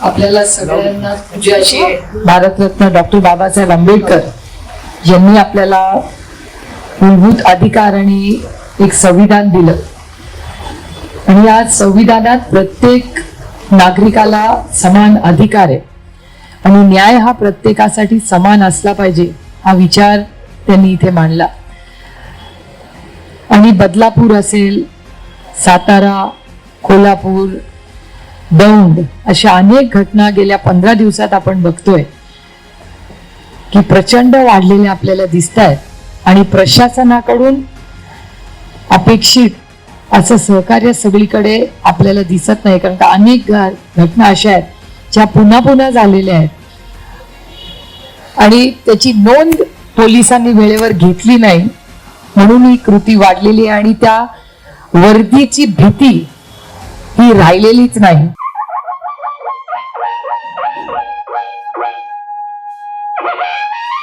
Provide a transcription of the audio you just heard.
आपल्याला सगळ्यांना भारतरत्न डॉक्टर बाबासाहेब आंबेडकर यांनी आपल्याला मूलभूत अधिकार आणि एक संविधान दिलं. आणि या संविधानात प्रत्येक नागरिकाला समान अधिकार आहे. आणि न्याय हा प्रत्येकासाठी समान असला पाहिजे हा विचार त्यांनी इथे मांडला. आणि बदलापूर असेल सातारा कोल्हापूर दौंड अशा अनेक घटना गेल्या पंधरा दिवसात आपण बघतोय. की प्रचंड वाढलेल्या आपल्याला दिसत आहेत आणि प्रशासनाकडून अपेक्षित असं सहकार्य सगळीकडे आपल्याला दिसत नाही. कारण का अनेक घटना अशा आहेत ज्या पुन्हा पुन्हा झालेल्या आहेत. आणि त्याची नोंद पोलिसांनी वेळेवर घेतली नाही. म्हणून ही कृती वाढलेली आहे आणि त्या वर्दीची भीती ही राहिलेलीच नाही. Wait, wait, wait.